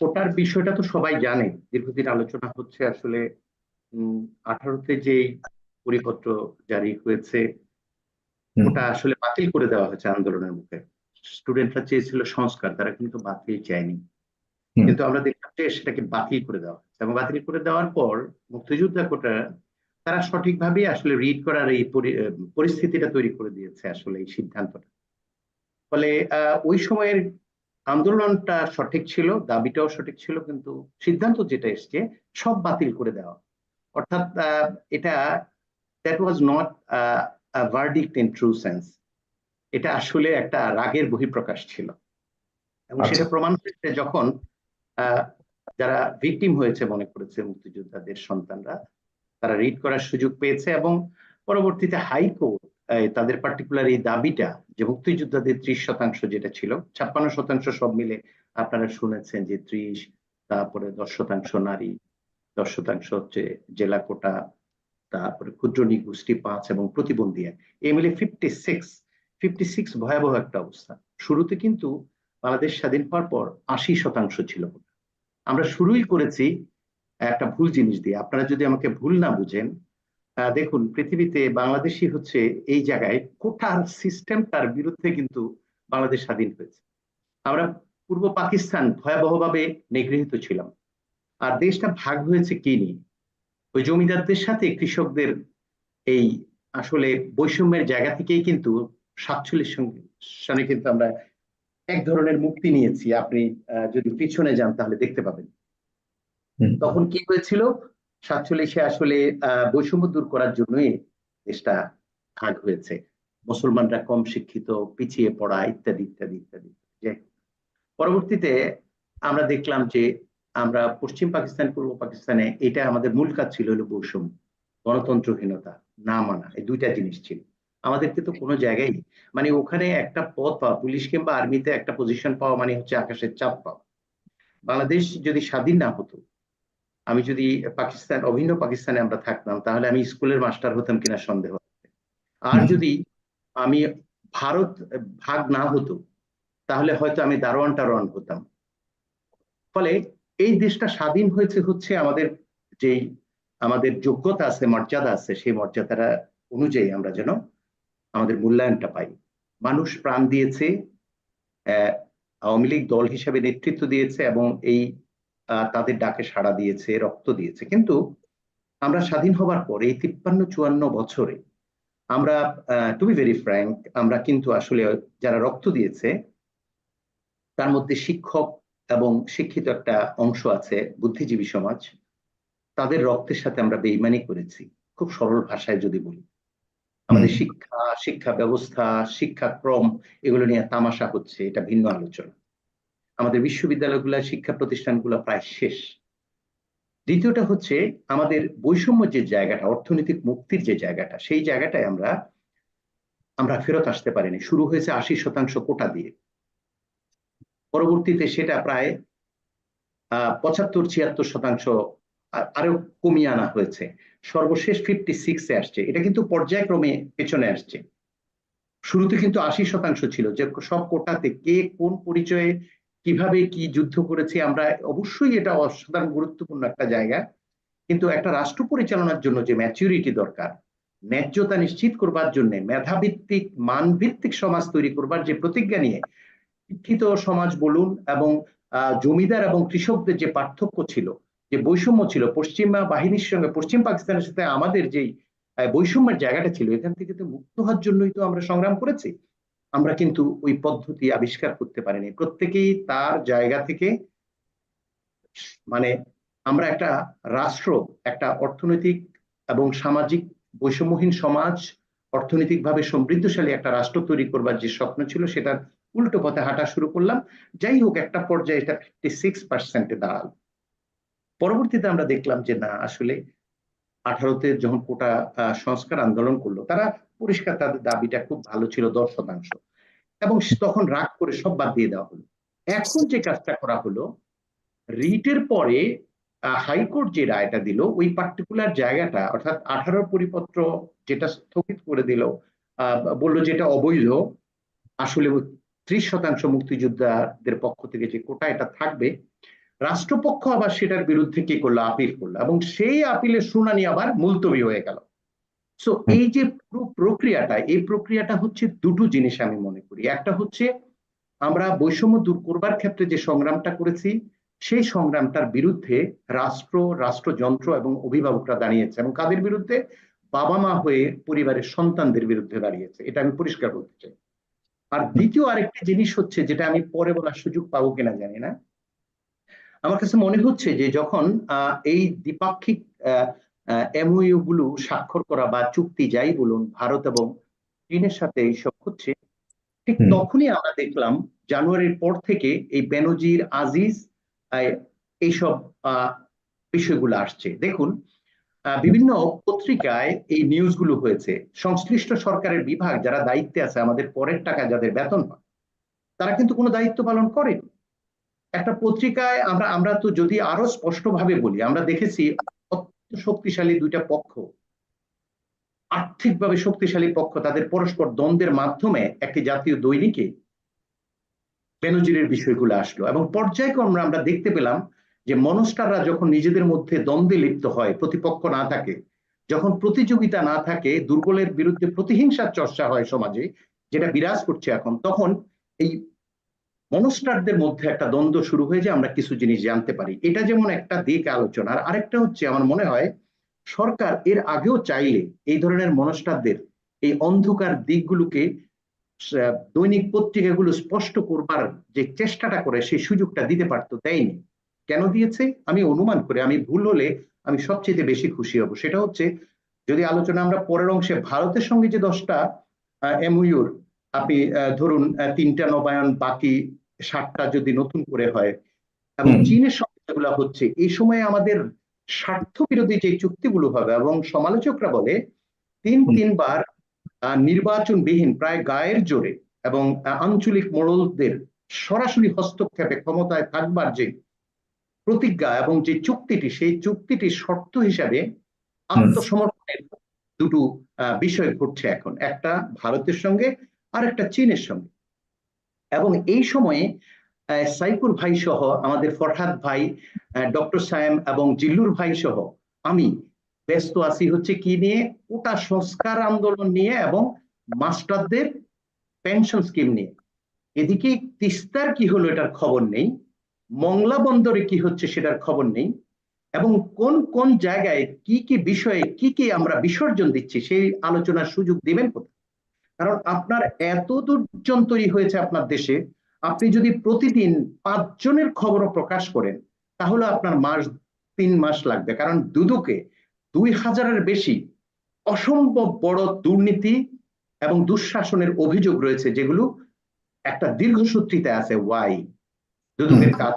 কোটার বিষয়টা তো সবাই জানে। দীর্ঘদিন আলোচনা হচ্ছে আসলে আঠারোতে যে পরিপত্র জারি হয়েছে ওটা আসলে বাতিল করে দেওয়া হয়েছে আন্দোলনের মুখে। স্টুডেন্টরা চেয়েছিল সংস্কার তারা কিন্তু বাতিল চায়নি। কিন্তু আমরা দেখলাম যে সেটাকে বাতিল করে দেওয়া হয়েছে। এবং বাতিল করে দেওয়ার পর মুক্তিযোদ্ধা কোটা তারা সঠিকভাবে আসলে রিড করার এই পরিস্থিতিটা তৈরি করে দিয়েছে আসলে এই সিদ্ধান্তটা। ফলে আহ, ওই সময়ের আন্দোলনটা সঠিক ছিল দাবিটাও সঠিক ছিল কিন্তু সিদ্ধান্ত যেটা এসছে সব বাতিল করে দেওয়া। অর্থাৎ এটা that was not verdict in true sense এটা আসলে একটা রাগের বহিঃপ্রকাশ ছিল। এবং আচ্ছা। সেটা প্রমাণ হয়েছে যখন আহ, যারা ভিকটিম হয়েছে মনে করেছে মুক্তিযোদ্ধাদের সন্তানরা তারা রিড করার সুযোগ পেয়েছে এবং পরবর্তীতে হাইকোর্ট তাদের পার্টিকুলার এই দাবিটা যে মুক্তিযোদ্ধাদের ত্রিশ শতাংশ যেটা ছিল, ছাপ্পান্ন শতাংশ সব মিলে আপনারা শুনেছেন যে ত্রিশ, তারপরে দশ শতাংশ নারী, দশ শতাংশ হচ্ছে জেলা কোটা, তারপরে ক্ষুদ্র নিগোষ্ঠী পাঁচ এবং প্রতিবন্ধী এই মিলে ফিফটি সিক্স ফিফটি সিক্স ভয়াবহ একটা অবস্থা। শুরুতে কিন্তু বাংলাদেশ স্বাধীন হওয়ার পর আশি শতাংশ ছিল আমরা শুরুই করেছি একটা ভুল জিনিস দিয়ে। আপনারা যদি আমাকে ভুল না বুঝেন দেখুন পৃথিবীতে বাংলাদেশই হচ্ছে এই জায়গায় কোটার সিস্টেমটার বিরুদ্ধে কিন্তু বাংলাদেশ স্বাধীন হয়েছে। আমরা পূর্ব পাকিস্তান ভয়াবহভাবে নিগৃহীত ছিলাম। আর দেশটা ভাগ হয়েছে কি নিয়ে? ওই জমিদারদের সাথে কৃষকদের এই আসলে বৈষম্যের জায়গা থেকেই কিন্তু সাতচল্লিশ সনে কিন্তু আমরা এক ধরনের মুক্তি নিয়েছি। আপনি আহ, যদি পিছনে যান তাহলে দেখতে পাবেন। তখন কি হয়েছিল? সাতচল্লিশে আসলে বৈষম্য দূর করার জন্যই দেশটা ভাগ হয়েছে। মুসলমানরা কম শিক্ষিত, পিছিয়ে পড়া, ইত্যাদি ইত্যাদি ইত্যাদি। পরবর্তীতে আমরা দেখলাম যে আমরা পশ্চিম পাকিস্তান, পূর্ব পাকিস্তানে এটা আমাদের মূল কাজ ছিল হলো বৈষম্য, গণতন্ত্রহীনতা না মানা, এই দুইটা জিনিস ছিল। আমাদেরকে তো কোনো জায়গায় মানে ওখানে একটা পদ পাওয়া, পুলিশ কিংবা আর্মিতে একটা পজিশন পাওয়া মানে হচ্ছে আকাশের চাপ পাওয়া। বাংলাদেশ যদি স্বাধীন না হতো আমি যদি পাকিস্তান অভিন্ন পাকিস্তানে আমরা থাকতাম তাহলে আমি স্কুলের মাস্টার হতাম কিনা সন্দেহ আর যদি আমি ভারত ভাগ না হতো তাহলে হয়তো আমি দারোয়ান টারোয়ান হতাম। ফলে এই দেশটা স্বাধীন হয়েছে হচ্ছে আমাদের যেই আমাদের যোগ্যতা আছে মর্যাদা আছে সেই মর্যাদাটা অনুযায়ী আমরা যেন আমাদের মূল্যায়নটা পাই। মানুষ প্রাণ দিয়েছে আহ, আওয়ামী লীগ দল হিসেবে নেতৃত্ব দিয়েছে এবং এই তাদের ডাকে সাড়া দিয়েছে রক্ত দিয়েছে। কিন্তু আমরা স্বাধীন হবার পর এই তিপ্পান্ন চুয়ান্ন বছরে আমরা টু বি ভেরি ফ্র্যাঙ্ক আমরা কিন্তু আসলে যারা রক্ত দিয়েছে তার মধ্যে শিক্ষক এবং শিক্ষিত একটা অংশ আছে বুদ্ধিজীবী সমাজ তাদের রক্তের সাথে আমরা বেইমানি করেছি খুব সরল ভাষায় যদি বলি। আমাদের শিক্ষা শিক্ষা ব্যবস্থা শিক্ষাক্রম এগুলো নিয়ে তামাশা হচ্ছে এটা ভিন্ন আলোচনা। আমাদের বিশ্ববিদ্যালয়গুলো, শিক্ষা প্রতিষ্ঠানগুলো প্রায় শেষ। দ্বিতীয়টা হচ্ছে আমাদের বৈষম্য যে জায়গাটা, অর্থনৈতিক মুক্তির যে জায়গাটা, সেই জায়গাটায় আমরা আমরা ফেরত আসতে পারিনি। শুরু হয়েছে আশি শতাংশ কোটা দিয়ে। পরবর্তীতে সেটা প্রায় পঁচাত্তর, ছিয়াত্তর শতাংশ আরও কমিয়ে আনা হয়েছে। সর্বশেষ ফিফটি সিক্সে আসছে। এটা কিন্তু পর্যায়ক্রমে পেছনে আসছে। শুরুতে কিন্তু আশি শতাংশ ছিল যে সব কোটাতে কে কোন পরিচয়ে কীভাবে কি যুদ্ধ করেছে, আমরা অবশ্যই এটা অসাধারণ গুরুত্বপূর্ণ একটা জায়গা। কিন্তু একটা রাষ্ট্র পরিচালনার জন্য যে ম্যাচুরিটি দরকার, ন্যায্যতা নিশ্চিত করবার জন্য, মেধাভিত্তিক, মানভিত্তিক সমাজ তৈরি করবার যে প্রতিজ্ঞা নিয়ে, শিক্ষিত সমাজ বলুন এবং জমিদার এবং কৃষকদের যে পার্থক্য ছিল, যে বৈষম্য ছিল, পশ্চিমা বাহিনীর সঙ্গে, পশ্চিম পাকিস্তানের সাথে আমাদের যেই বৈষম্যের জায়গাটা ছিল, এখান থেকে তো মুক্ত হওয়ার জন্যই তো আমরা সংগ্রাম করেছি। আমরা কিন্তু ওই পদ্ধতি আবিষ্কার করতে পারিনি। প্রত্যেকেই তার জায়গা থেকে মানে আমরা একটা রাষ্ট্র, একটা অর্থনৈতিক এবং সামাজিক বৈষম্যহীন সমাজ, অর্থনৈতিকভাবে সমৃদ্ধশালী একটা রাষ্ট্র তৈরি করবার যে স্বপ্ন ছিল সেটা উল্টো পথে হাঁটা শুরু করলাম। যাই হোক, একটা পর্যায়ে এটা ফিফটি সিক্স পার্সেন্টে দাঁড়াল। পরবর্তীতে আমরা দেখলাম যে না, আসলে আঠারোতে যখন কোটা সংস্কার আন্দোলন করল, তারা পরিষ্কার তাদের দাবিটা খুব ভালো ছিল দশ শতাংশ। এবং তখন রাগ করে সব বাদ দিয়ে দেওয়া হলো। এখন যে কাজটা করা হলো রিটের পরে হাইকোর্ট যে রায়টা দিল ওই পার্টিকুলার জায়গাটা অর্থাৎ আঠারো পরিপত্র যেটা স্থগিত করে দিল বলল যেটা অবৈধ আসলে ত্রিশ শতাংশ মুক্তিযোদ্ধাদের পক্ষ থেকে যে কোটা এটা থাকবে রাষ্ট্রপক্ষ আবার সেটার বিরুদ্ধে কি করল? আপিল করল। এবং সেই আপিলের শুনানি আবার মুলতবি হয়ে গেল। সো এই যে পুরো প্রক্রিয়াটা এই প্রক্রিয়াটা হচ্ছে দুটো জিনিস আমি মনে করি। একটা হচ্ছে আমরা বৈষম্য দূর করবার ক্ষেত্রে যে সংগ্রামটা করেছি সেই সংগ্রামটার বিরুদ্ধে রাষ্ট্র রাষ্ট্রযন্ত্র এবং অভিভাবকরা দাঁড়িয়েছে এবং কাদের বিরুদ্ধে? বাবা মা হয়ে পরিবারের সন্তানদের বিরুদ্ধে দাঁড়িয়েছে। এটা আমি পরিষ্কার বলতে চাই। আর দ্বিতীয় আরেকটা জিনিস হচ্ছে যেটা আমি পরে বলার সুযোগ পাবো কিনা জানি না। আমার কাছে মনে হচ্ছে যে যখন আহ, এই দ্বিপাক্ষিক এমওইউ গুলো স্বাক্ষর করা বা চুক্তি যাই বলুন ভারত এবং চীনের সাথে এইসব হচ্ছে ঠিক তখনই আমরা দেখলাম জানুয়ারির পর থেকে এই বেনজির আজিজ এইসব বিষয়গুলো আসছে। দেখুন বিভিন্ন পত্রিকায় এই নিউজগুলো হয়েছে। সংশ্লিষ্ট সরকারের বিভাগ যারা দায়িত্বে আছে আমাদের পরের টাকা যাদের বেতন হয় তারা কিন্তু কোনো দায়িত্ব পালন করেনি। একটা পত্রিকায় আমরা আমরা তো যদি আরও স্পষ্টভাবে বলি আমরা দেখেছি শক্তিশালী দুইটা পক্ষ, আর্থিকভাবে শক্তিশালী পক্ষ তাদের পরস্পর দ্বন্দ্বের মাধ্যমে একটি জাতীয় দৈনিকে বেনজিরের বিষয়গুলো আসলো এবং পর্যায়ক্রমে আমরা দেখতে পেলাম যে মনস্টাররা যখন নিজেদের মধ্যে দ্বন্দ্বে লিপ্ত হয়, প্রতিপক্ষ না থাকে, যখন প্রতিযোগিতা না থাকে, দুর্বলের বিরুদ্ধে প্রতিহিংসার চর্চা হয় সমাজে, যেটা বিরাজ করছে এখন, তখন এই মনস্টারদের মধ্যে একটা দ্বন্দ্ব শুরু হয়ে যায়, আমরা কিছু জিনিস জানতে পারি। এটা যেমন একটা দিক আলোচনার আরেকটা হচ্ছে আমার মনে হয় সরকার এর আগেও চাইলে এই ধরনের মনস্টারদের এই অন্ধকার দিকগুলোকে দৈনিক পত্রিকাগুলো স্পষ্ট করবার যে চেষ্টাটা করে, সেই সুযোগটা দিতে পারতো, দেয়নি। কেন দিয়েছে? আমি অনুমান করে, আমি ভুল হলে আমি সবচেয়ে বেশি খুশি হব। সেটা হচ্ছে, যদি আলোচনা আমরা পরের অংশে ভারতের সঙ্গে যে দশটা এমইউর আপনি ধরুন তিনটা নবায়ন বাকি ষাটটা যদি নতুন করে হয় এবং চীনের সঙ্গে যেগুলো হচ্ছে এই সময়ে আমাদের স্বার্থ বিরোধী যে চুক্তিগুলো হবে এবং সমালোচকরা বলে তিন তিনবার নির্বাচনবিহীন প্রায় গায়ের জোরে এবং আঞ্চলিক মোড়লদের সরাসরি হস্তক্ষেপে ক্ষমতায় থাকবার যে প্রতিজ্ঞা এবং যে চুক্তিটি সেই চুক্তিটির শর্ত হিসাবে আত্মসমর্পণের দুটো আহ, বিষয় ঘটছে এখন। একটা ভারতের সঙ্গে আর একটা চীনের সঙ্গে। এবং এই সময়ে সাইফুল ভাই সহ আমাদের ফরহাদ ভাই ডক্টর সায়েম এবং জিল্লুর ভাই সহ আমি ব্যস্ত আছি হচ্ছে কি নিয়ে? ওটা সংস্কার আন্দোলন নিয়ে এবং মাস্টারদের পেনশন স্কিম নিয়ে। এদিকে তিস্তার কি হলো এটার খবর নেই, মংলা বন্দরে কি হচ্ছে সেটার খবর নেই, এবং কোন কোন জায়গায় কি কি বিষয়ে কি কি আমরা বিসর্জন দিচ্ছি সেই আলোচনার সুযোগ দিবেন কোথায়? কারণ আপনার এত দুর্জন তৈরি হয়েছে আপনার দেশে আপনি যদি প্রতিদিন পাঁচজনের খবরও প্রকাশ করেন তাহলে আপনার মাস তিন মাস লাগবে। কারণ দুদকে দুই হাজারের বেশি অসম্ভব বড় দুর্নীতি এবং দুঃশাসনের অভিযোগ রয়েছে যেগুলো একটা দীর্ঘসূত্রিতে আছে। ওয়াই দুদকের কাজ